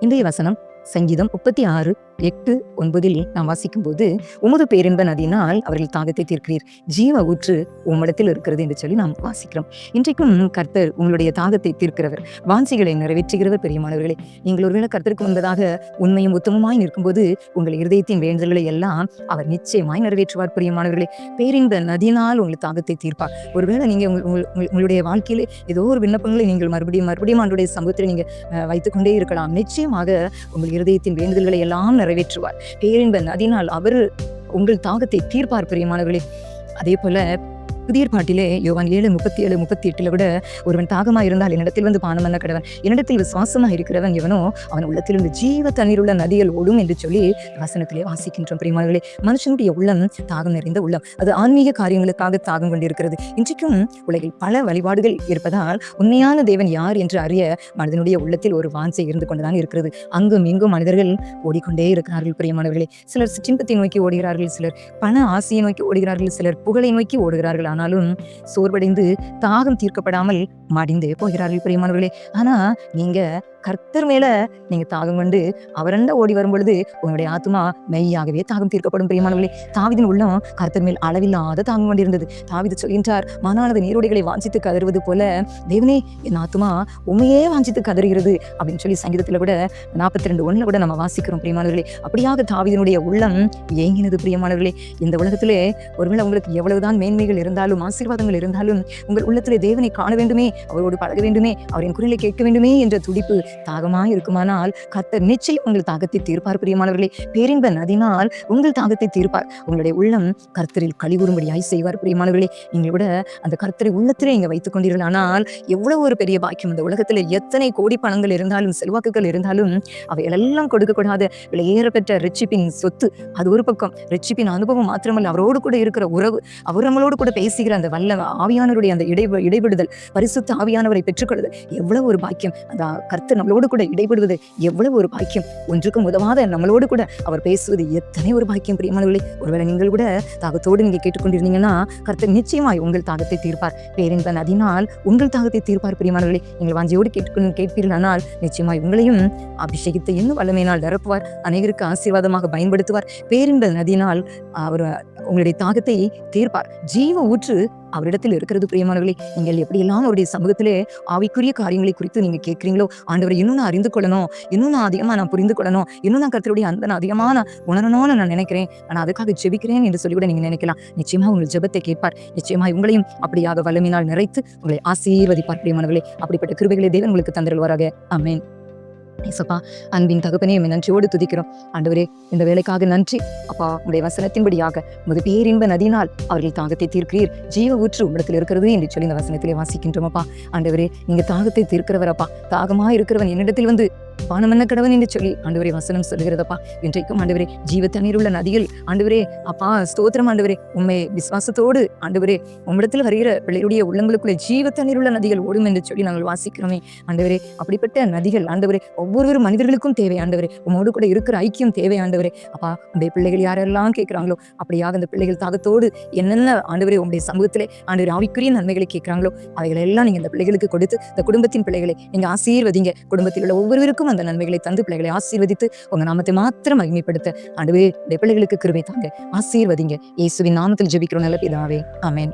இன்றைய வசனம் சங்கீதம் முப்பத்தி ஆறு எட்டு ஒன்பதில் நாம் வாசிக்கும் போது உமது பேரின்ப நதியினால் அவர்கள் தாகத்தை தீர்க்கிறீர். ஜீவ ஊற்று உம்மிடத்தில் இருக்கிறது என்று சொல்லி நாம் வாசிக்கிறோம். இன்றைக்கும் கர்த்தர் உங்களுடைய தாகத்தை தீர்க்கிறவர். வாஞ்சிகளை நிறைவேற்றுகிறவர் பெரியமானவர்களே. நீங்கள் ஒருவேளை கர்த்தருக்கு முன்பதாக உண்மையும் உத்தமமாய் நிற்கும்போது உங்கள் இருதயத்தின் வேண்டுதல்களை எல்லாம் அவர் நிச்சயமாய் நிறைவேற்றுவார் பிரியமானவர்களே. பேரின்ப நதியினால் உங்கள் தாகத்தை தீர்ப்பார். ஒருவேளை நீங்கள் உங்கள் உங்களுடைய வாழ்க்கையிலே ஏதோ ஒரு விண்ணப்பங்களை நீங்கள் மறுபடியும் மறுபடியும் ஆண்டுடைய சமூகத்தில் நீங்கள் வைத்துக்கொண்டே இருக்கலாம். நிச்சயமாக உங்கள் இருதயத்தின் வேண்டுதல்களை எல்லாம் நிறைவேற்றுவார் பேரின்ப நதினால் அவர் உங்கள் தாகத்தை தீர்ப்பார் பிரியமானவர்களே. அதே போல புதிய பாட்டிலே யோவான் ஏழு முப்பத்தி ஏழு முப்பத்தி எட்டில் கூட ஒருவன் தாகமா இருந்தால் என்னிடத்தில் வந்து பானம் பண்ண கடவன். என்னிடத்தில் விசுவாசமா இருக்கிறவன் எவனோ அவன் உள்ளத்திலிருந்து ஜீவ தண்ணீர் உள்ள நதிகள் ஓடும் என்று சொல்லி வசனத்திலே வாசிக்கின்றோம் பிரியமானவர்களே. மனுஷனுடைய உள்ளம் தாகம் நிறைந்த உள்ளம். அது ஆன்மீக காரியங்களுக்காக தாகம் கொண்டிருக்கிறது. இன்றைக்கும் உலகில் பல வழிபாடுகள் இருப்பதால் உண்மையான தேவன் யார் என்று அறிய மனிதனுடைய உள்ளத்தில் ஒரு வாஞ்சை இருந்து கொண்டுதான் இருக்கிறது. அங்கும் இங்கும் மனிதர்கள் ஓடிக்கொண்டே இருக்கிறார்கள் பிரியமானவர்களே. சிலர் சிற்றின்பத்தை நோக்கி ஓடுகிறார்கள் சிலர் பண ஆசையை நோக்கி ஓடுகிறார்கள் சிலர் புகழை நோக்கி ஓடுகிறார்கள் ஆனாலும் சோர்வடைந்து தாகம் தீர்க்கப்படாமல் மடிந்தே போகிறார்கள் பிரியமானவர்களே. ஆனா நீங்க கர்த்தர் மேல நீங்க தாகம் கொண்டு அவரண்ட ஓடி வரும் பொழுது உங்களுடைய ஆத்மா மெய்யாகவே தாகம் தீர்க்கப்படும் பிரியமானவர்களே. தாவிதின் உள்ளம் கர்த்தர் மேல் அளவில்லாத தாகம் கொண்டிருந்தது. தாவிது சொல்கின்றார் மனானது நீரோடைகளை வாஞ்சித்து கதறுவது போல தேவனே என் ஆத்மா உண்மையே வாஞ்சித்து கதறுகிறது. அப்படின்னு சொல்லி சங்கீதத்துல கூட நாற்பத்தி ரெண்டு ஒண்ணுல கூட நம்ம வாசிக்கிறோம் பிரியமானவர்களே. அப்படியாக தாவிதனுடைய உள்ளம் ஏங்கினது பிரியமானவர்களே. இந்த உலகத்திலே ஒருவேளை உங்களுக்கு எவ்வளவுதான் மேன்மைகள் இருந்தாலும் ஆசீர்வாதங்கள் இருந்தாலும் உங்கள் உள்ளத்திலே தேவனை காண வேண்டுமே அவரோடு பழக வேண்டுமே அவரின் குரலை கேட்க வேண்டுமே என்ற துடிப்பு தாகமா இருக்குமானால் கர்த்தர் நிச்சயம் உங்கள் தாகத்தை தீர்ப்பார் பிரியமானவர்களே. பேரின்ப நதினால் உங்கள் தாகத்தை தீர்ப்பார். உங்களுடைய உள்ளம் கர்த்தரில் கழிவுறும்படியாய் செய்வார் பிரியமானவர்களே. நீங்கள் கூட அந்த கர்த்தரை உள்ளத்திலே இங்க வைத்துக் கொண்டீர்கள். ஆனால் எவ்வளவு ஒரு பெரிய பாக்கியம் இந்த உலகத்துல. எத்தனை கோடி பணங்கள் இருந்தாலும் செல்வாக்குகள் இருந்தாலும் அவைகளெல்லாம் கொடுக்கக்கூடாது. விலையேற பெற்ற ரிச்சிப்பின் சொத்து அது ஒரு பக்கம். ரிச்சிப்பின் அனுபவம் மாத்திரமல்ல அவரோடு கூட இருக்கிற உறவு அவர் நம்மளோடு கூட பேசுகிற அந்த வல்ல ஆவியானவருடைய அந்த இடை இடைவிடுதல் பரிசுத்த ஆவியானவரை பெற்றுக்கொள்ளுதல் எவ்வளவு ஒரு பாக்கியம். அந்த கர்த்தர் நம்மளோடு கூட இடைபடுவது எவ்வளவு ஒரு பாக்கியம். ஒன்றுக்கும் உதவாத நம்மளோடு கூட அவர் பேசுவது எத்தனை ஒரு பாக்கியம் பிரியமானவர்களே. ஒருவேளை நீங்கள் கூட தாகத்தோடு நீங்க கேட்டுக்கொண்டிருந்தீங்கன்னா கர்த்தர் நிச்சயமாய் உங்கள் தாகத்தை தீர்ப்பார். பேரின்ப நதினால் உங்கள் தாகத்தை தீர்ப்பார் பிரியமானவர்களே. நீங்கள் வாஞ்சியோடு கேட்டுக்கொண்டு கேட்பீர்களானால் நிச்சயமாய் உங்களையும் அபிஷேகித்த இன்னும் வல்லமையினால் நிரப்புவார். அனைவருக்கு ஆசீர்வாதமாக பயன்படுத்துவார். பேரின்ப நதியினால் அவர் உங்களுடைய தாகத்தை தீர்ப்பார். ஜீவ ஊற்று அவரிடத்தில் இருக்கிறது பிரியமானவர்களே. நீங்கள் எப்படியெல்லாம் அவருடைய சமூகத்திலே ஆவிக்குரிய காரியங்களை குறித்து நீங்க கேட்குறீங்களோ ஆண்டவரை இன்னும் நான் அறிந்து கொள்ளணும் இன்னும் நான் அதிகமா நான் புரிந்து கொள்ளணும் இன்னும் நான் கருத்தருடைய அந்த நான் அதிகமா நான் உணரணும்னு நான் நினைக்கிறேன். நான் அதுக்காக ஜெபிக்கிறேன் என்று சொல்லி கூட நீங்க நினைக்கலாம். நிச்சயமா உங்கள் ஜெபத்தை கேட்பார். நிச்சயமா உங்களையும் அப்படியாக வலிமையினால் நிறைத்து உங்களை ஆசீர்வதிப்பார் பிரியமானவர்களே. அப்படிப்பட்ட கிருபைகளை தேவன் உங்களுக்கு தந்திருவாராக அமேன் ஏசப்பா அன்பின் தகப்பனே உம்மை நன்றியோடு துதிக்கிறோம். ஆண்டவரே இந்த வேலைக்காக நன்றி. அப்பா உடைய வசனத்தின்படியாக உமது பேரின்ப நதினால் அவர்கள் தாகத்தை தீர்க்கிறீர். ஜீவ ஊற்று உம்மிடத்தில் இருக்கிறது என்று சொல்லி இந்த வசனத்திலே வாசிக்கின்றோம் அப்பா. ஆண்டவரே நீங்கள் தாகத்தை தீர்க்கிறவர் அப்பா. தாகமா இருக்கிறவன் என்னிடத்தில் வந்து பானம் கடவுள் என்று சொல்லி ஆண்டவரே வசனம் சொல்லுகிறதப்பா. இன்றைக்கும் ஆண்டவரே ஜீவ தண்ணீர் உள்ள நதிகள். ஆண்டவரே அப்பா ஸ்தோத்திரம் ஆண்டவரே. உண்மை விசுவாசத்தோடு ஆண்டவரே உம்மிடத்தில் வருகிற பிள்ளையுடைய உள்ளங்களுக்குள்ளே ஜீவ தண்ணீர் உள்ள நதிகள் ஓடும் என்று சொல்லி நாங்கள் வாசிக்கிறோமே. ஆண்டவரே அப்படிப்பட்ட நதிகள் ஆண்டவரே ஒவ்வொரு மனிதர்களுக்கும் தேவை ஆண்டவரே. உம்மோடு கூட இருக்கிற ஐக்கியம் தேவை ஆண்டவரே. அப்பா உடைய பிள்ளைகள் யாரெல்லாம் கேட்கிறாங்களோ அப்படியாக அந்த பிள்ளைகள் தாகத்தோடு என்னென்ன ஆண்டவரே உங்களுடைய சமூகத்திலே ஆண்டவரே ஆவிக்குரிய நன்மைகளை கேட்கிறாங்களோ அவைகளெல்லாம் நீங்க இந்த பிள்ளைகளுக்கு கொடுத்து இந்த குடும்பத்தின் பிள்ளைகளை நீங்க ஆசீர்வதிங்க. குடும்பத்தில் உள்ள ஒவ்வொருவருக்கும் அந்த நன்மைகளை தந்து பிள்ளைகளை ஆசீர்வதித்து உங்க நாமத்தை மாத்திரம் மகிமைப்படுத்த. ஆண்டவே பிள்ளைகளுக்கு கிருமை தாங்க. ஆசீர்வதிங்க. இயேசுவின் நாமத்தில் ஜெபிக்கிறோம் நல்ல பிதாவே. ஆமேன்.